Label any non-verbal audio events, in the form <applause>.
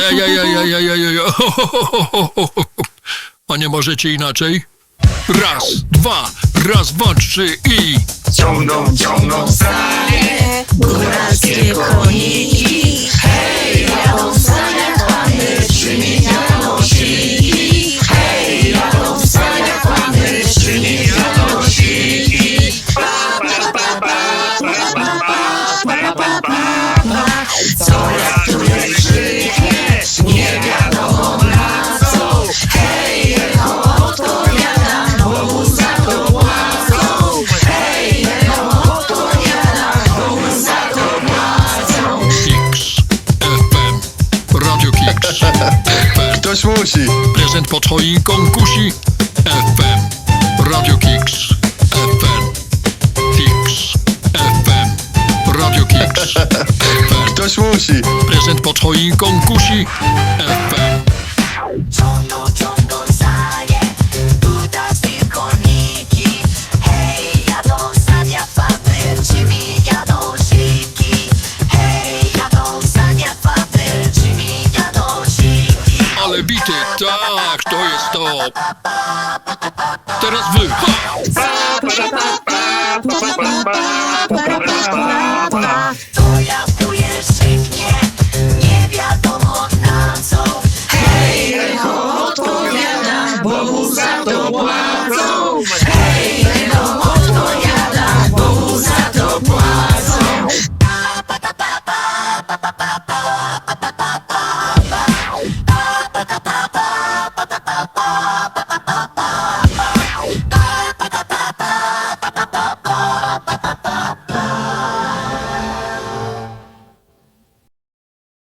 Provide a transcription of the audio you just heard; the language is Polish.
Ej, ej, ej, ej, ej, ej, ej. <laughs> A nie możecie inaczej? Raz, dwa, raz, dwa, trzy i... Ciągną, ciągną sanie Góralskie Ktoś musi. Prezent pod choinką kusi FM Radio Kix FM Kix FM Radio Kix <laughs> FM Ktoś musi. Prezent pod choinką kusi FM Ale bity, tak, to jest to Teraz wy ha! To